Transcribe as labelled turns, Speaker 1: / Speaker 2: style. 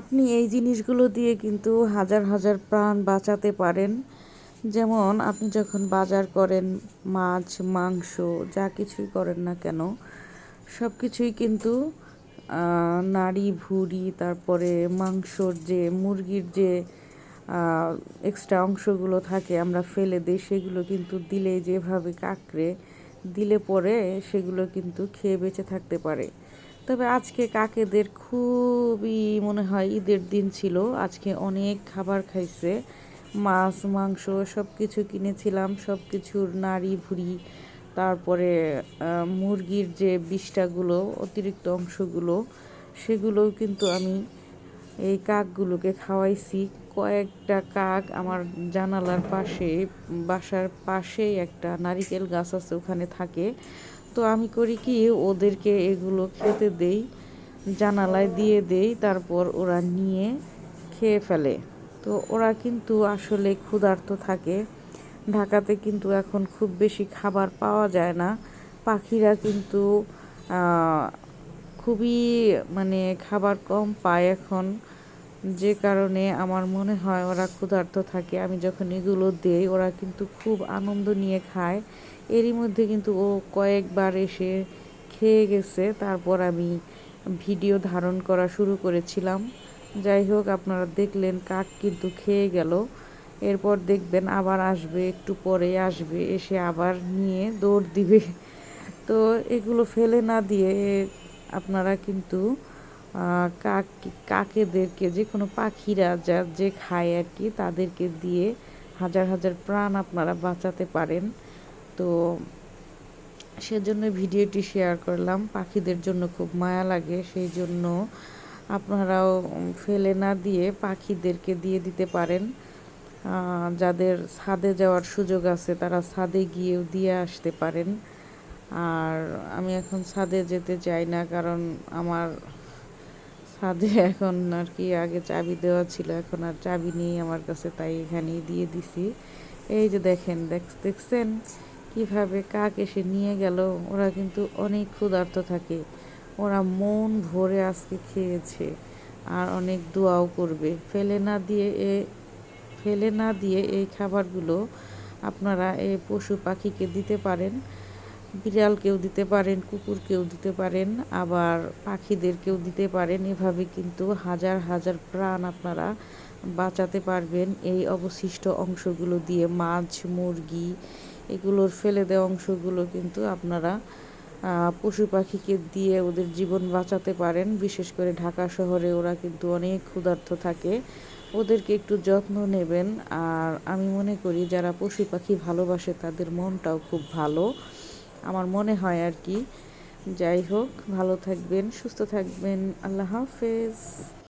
Speaker 1: আপনি এই জিনিসগুলো দিয়ে কিন্তু হাজার হাজার প্রাণ বাঁচাতে পারেন। যেমন আপনি যখন বাজার করেন মাছ, মাংস, যা কিছুই করেন না কেন সব কিছুই কিন্তু নাড়ি, ভুড়ি, তারপরে মাংসর যে, মুরগির যে এক্সট্রা অংশগুলো থাকে আমরা ফেলে দিই, সেগুলো কিন্তু দিলে যেভাবে কাঁকড়ে, দিলে পরে সেগুলো কিন্তু খেয়ে বেঁচে থাকতে পারে। তবে আজকে কাকেদের খুবই মনে হয় ঈদের দিন ছিল। আজকে অনেক খাবার খাইছে। মাছ, মাংস সব কিছু কিনেছিলাম সব কিছুর নাড়ি ভুড়ি, তারপরে মুরগির যে বিষ্টাগুলো, অতিরিক্ত অংশগুলো, সেগুলোও কিন্তু আমি এই কাকগুলোকে খাওয়াইছি। কয়েকটা কাক আমার জানালার পাশে, বাসার পাশেই একটা নারিকেল গাছ আছে, ওখানে থাকে। তো আমি করি কি, ওদেরকে এগুলো খেতে দেই, জানালায় দিয়ে দেই, তারপর ওরা নিয়ে খেয়ে ফেলে। তো ওরা কিন্তু আসলে ক্ষুধার্ত থাকে। ঢাকাতে কিন্তু এখন খুব বেশি খাবার পাওয়া যায় না। পাখিরা কিন্তু খুবই মানে খাবার কম পায় এখন। যে কারণে আমার মনে হয় ওরা ক্ষুধার্ত থাকে। আমি যখন এগুলো দেই, ওরা কিন্তু খুব আনন্দ নিয়ে খায়। এরই মধ্যে কিন্তু ও কয়েকবার এসে খেয়ে গেছে। তারপর আমি ভিডিও ধারণ করা শুরু করেছিলাম। যাই হোক, আপনারা দেখলেন কাক কিন্তু খেয়ে গেল। এরপর দেখবেন আবার আসবে, একটু পরে আসবে, এসে আবার নিয়ে দৌড় দিবে। তো এগুলো ফেলে না দিয়ে আপনারা কিন্তু কাক, কাকেদেরকে যে কোনো পাখিরা যা, যে খায় আর কি, তাদেরকে দিয়ে হাজার হাজার প্রাণ আপনারা বাঁচাতে পারেন। তো সেজন্য ভিডিওটি শেয়ার করলাম। পাখিদের জন্য খুব মায়া লাগে, সেই জন্য আপনারাও ফেলে না দিয়ে পাখিদেরকে দিয়ে দিতে পারেন। যাদের ছাদে যাওয়ার সুযোগ আছে, তারা ছাদে গিয়েও দিয়ে আসতে পারেন। আর আমি এখন ছাদে যেতে চাই না, কারণ আমার ছাদে এখন আর কি আগে চাবি দেওয়া ছিল, এখন আর চাবি নেই আমার কাছে, তাই এখানেই দিয়ে দিছি। এই যে দেখেন, দেখ, দেখছেন কীভাবে কাক এসে নিয়ে গেল? ওরা কিন্তু অনেক ক্ষুধার্ত থাকে। ওরা মন ভরে আজকে খেয়েছে আর অনেক দোয়াও করবে। ফেলে না দিয়ে এ, ফেলে না দিয়ে এই খাবারগুলো আপনারা এই পশু পাখিকে দিতে পারেন। বিড়ালকেও দিতে পারেন কুকুরকেও দিতে পারেন, আবার পাখিদেরকেও দিতে পারেন, এভাবে কিন্তু হাজার হাজার প্রাণ আপনারা বাঁচাতে পারবেন। এই অবশিষ্ট অংশগুলো দিয়ে মাছ, মুরগি এগুলোর ফেলে দেওয়া অংশগুলো কিন্তু আপনারা পশু পাখিকে দিয়ে ওদের জীবন বাঁচাতে পারেন। বিশেষ করে ঢাকা শহরে ওরা কিন্তু অনেক ক্ষুধার্ত থাকে। ওদেরকে একটু যত্ন নেবেন। আর আমি মনে করি, যারা পশু পাখি ভালোবাসে তাদের মনটাও খুব ভালো। আমার মনে হয় আর কি। যাই হোক ভালো থাকবেন সুস্থ থাকবেন। আল্লাহ হাফেজ।